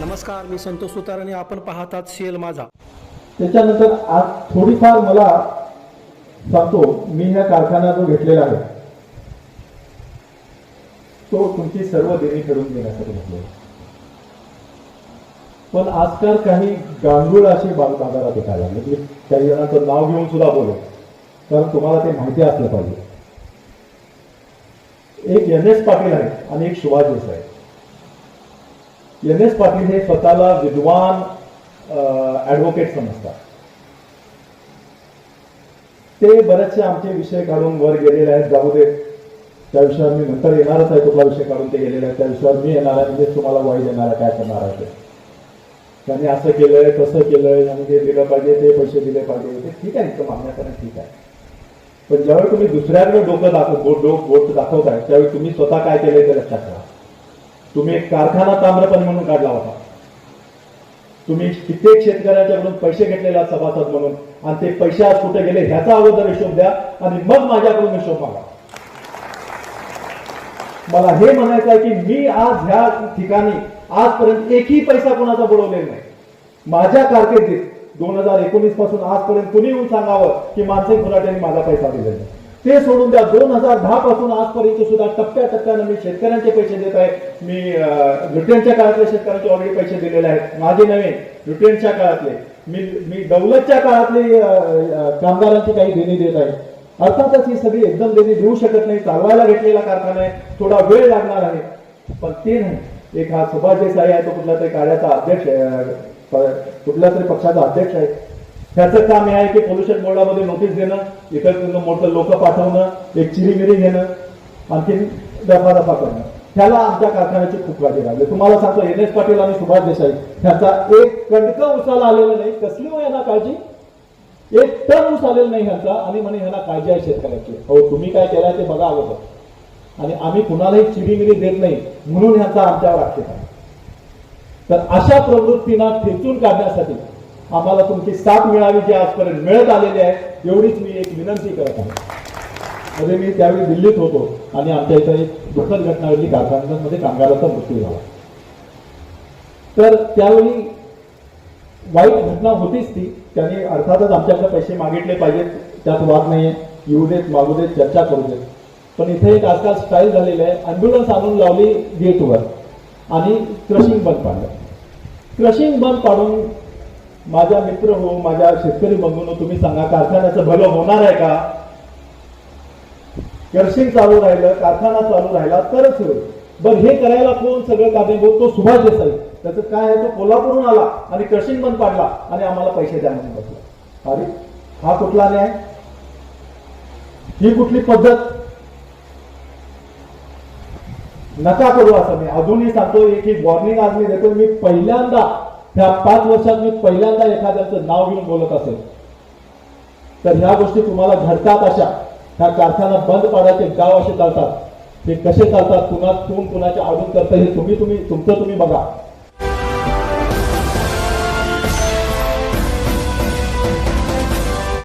नमस्कार मी संतोष सुतार आणि आपण पाहतात सीएल माझा. त्याच्यानंतर आज थोडीफार मला सांगतो मी ह्या कारखाना जो घेतलेला आहे तो तुमची सर्व देणी करून देण्यासाठी घेतलेला पण आजकाल काही गांडूळ अशी बाब बाजारात येतायला लागले म्हणजे काही जणांचं नाव घेऊन सुद्धा बोलू कारण तुम्हाला ते माहिती असलं पाहिजे. एक एन एस पाटील आहे आणि एक शिवाजी आहे एम एन एस पाटील हे स्वतःला विद्वान ऍडव्होकेट समजतात. ते बरेचसे आमचे विषय काढून वर गेलेले आहेत. जाऊ देत त्या विषयावर मी नंतर येणारच आहे. कुठला विषय काढून ते गेलेले आहेत. त्या विषयावर मी येणार आहे. म्हणजे तुम्हाला वाईट देणार आहे. काय करणार आहे ते. त्यांनी असं केलंय तसं केलंय. आणि हे दिलं पाहिजे ते पैसे दिले पाहिजे. ते ठीक आहे. इथं मागण्या करणं ठीक आहे. पण ज्यावेळी तुम्ही दुसऱ्याकडे डोकं दाखव बोट डोक बोट दाखवताय त्यावेळी तुम्ही स्वतः काय केलंय ते लक्षात ठेवा. तुम्ही एक कारखाना ताम्रपण म्हणून काढला होता. तुम्ही कित्येक शेतकऱ्यांच्याकडून पैसे घेतलेला सभासद म्हणून. आणि ते पैसे आज कुठे गेले ह्याचा अगोदर हिशोब द्या आणि मग माझ्याकडून हिशोब मागा. मला हे म्हणायचं आहे की मी आज ह्या ठिकाणी आजपर्यंत एकही पैसा कोणाचा बुडवलेला नाही. माझ्या कारकिर्दीत दोन हजार एकोणीसपासून आजपर्यंत कुणी येऊन सांगावं की मानसिक फुलाट्यांनी माझा पैसा दिलेला नाही. ते सोडून द्या. दोन हजार दहा पासून आजपर्यंत सुद्धा टप्प्या टप्प्यानं मी शेतकऱ्यांचे पैसे देत आहे. मी रिटर्नच्या काळातले शेतकऱ्यांचे ऑलरेडी पैसे दिलेले आहेत. माझे नव्हे ब्रिटेनच्या काळातले. मी मी दौलतच्या काळातले कामगारांची काही देणी देत आहे. अर्थातच ही सगळी एकदम देणी देऊ शकत नाही. चालवायला घेतलेला कारखाना आहे. थोडा वेळ लागणार आहे. पण ते नाही. एक हा सुभाष देसाई आहे तो कुठल्या तरी कार्याचा अध्यक्ष कुठल्या तरी पक्षाचा अध्यक्ष आहे. त्याचं काम हे आहे की पोल्युशन बोर्डामध्ये नोटीस देणं इतर मोठं लोक पाठवणं एक चिरीमिरी घेणं आणखी दफा दफा करणं. ह्याला आमच्या कारखान्याची खूप काळजी लागली. तुम्हाला सांगतो एन एस पाटील आणि सुभाष देसाई ह्याचा एक कणक उसाला आलेला नाही. कसली हो यांना काळजी? एक टन ऊस आलेला नाही ह्याचा. आणि म्हणे ह्यांना काळजी आहे शेतकऱ्याची. हो तुम्ही काय केलाय ते बघा अगोदर. आणि आम्ही कुणालाही चिरीमिरी देत नाही म्हणून ह्याचा आमच्यावर आक्षेप आहे. तर अशा प्रवृत्तींना ठेचून काढण्यासाठी आम्हाला तुमची साथ मिळावी जी आजपर्यंत मिळत आलेली आहे एवढीच मी एक विनंती करत आहे. म्हणजे मी त्यावेळी दिल्लीत होतो आणि आमच्या इथं एक दुःखद घटना घडली कारखान्यांमध्ये कामगाराचा मृत्यू झाला. तर त्यावेळी वाईट घटना होतीच ती. त्याने अर्थातच आमच्याकडे पैसे मागितले पाहिजेत त्यात वाद नाहीये. येऊ देत मागू देत चर्चा करू देत. पण इथे एक आजकाल स्टाईल झालेलं आहे. अँब्युलन्स आणून लावली गेटवर आणि क्रशिंग बंद पाडलं. क्रशिंग बंद पाडून माझ्या मित्र हो माझ्या शेतकरी बंधून तुम्ही सांगा कारखान्याचं भलं होणार आहे का? क्रशिंग चालू राहिलं कारखाना चालू राहिला तरच होईल. हे करायला कोण सगळं कारणीभूत तो सुभाष देसाई. त्याचं काय आहे? तो कोल्हापूरहून आला आणि क्रशिंग बंद पाडला आणि आम्हाला पैसे द्या म्हणून अरे हा कुठला न्याय ही कुठली पद्धत? नका करू असं मी. अजूनही सांगतो एक वॉर्निंग आज मी देतो मी पहिल्यांदा ह्या पाच वर्षात मी पहिल्यांदा एखाद्याचं नाव घेऊन बोलत असेल तर ह्या गोष्टी तुम्हाला घडतात अशा. ह्या कारखाना बंद पाडायचे गाव असे चालतात. हे कसे चालतात? कुणा कोण कुणाच्या आवडून करतं हे तुम्ही तुम्ही तुमचं तुम्ही बघा.